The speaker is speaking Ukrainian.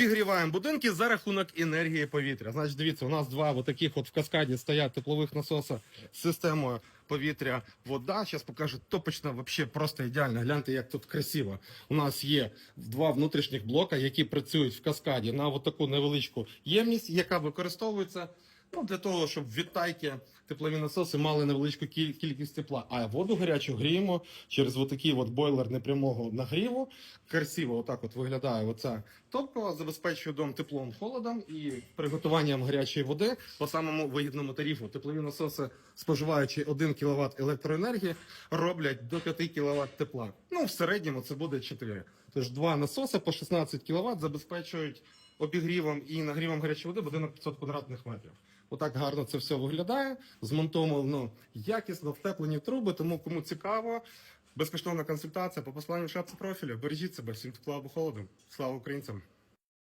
Обігріваємо будинки за рахунок енергії повітря. Значить, дивіться, у нас два от таких от в каскаді стоять теплових насоса з системою повітря, вода. Зараз покажу топочна, вообще просто ідеально. Гляньте, як тут красиво. У нас є два внутрішніх блока, які працюють в каскаді на от таку невеличку ємність, яка використовується ну, для того, щоб відтайки теплові насоси мали невеличку кіль- кількість тепла. А воду гарячу гріємо через отакий от бойлер непрямого нагріву. Красиво отак от виглядає оця топка, забезпечує дом теплом, холодом і приготуванням гарячої води по самому вигідному тарифу. Теплові насоси, споживаючи 1 кВт електроенергії, роблять до 5 кВт тепла. Ну, в середньому це буде 4. Тож два насоси по 16 кВт забезпечують обігрівом і нагрівом гарячої води будинок 500 квадратних метрів. Отак гарно це все виглядає. Змонтовано якісно втеплені труби. Тому кому цікаво, безкоштовна консультація по посланню шапці профілю. Бережіть себе, всім тепла або холоду. Слава українцям!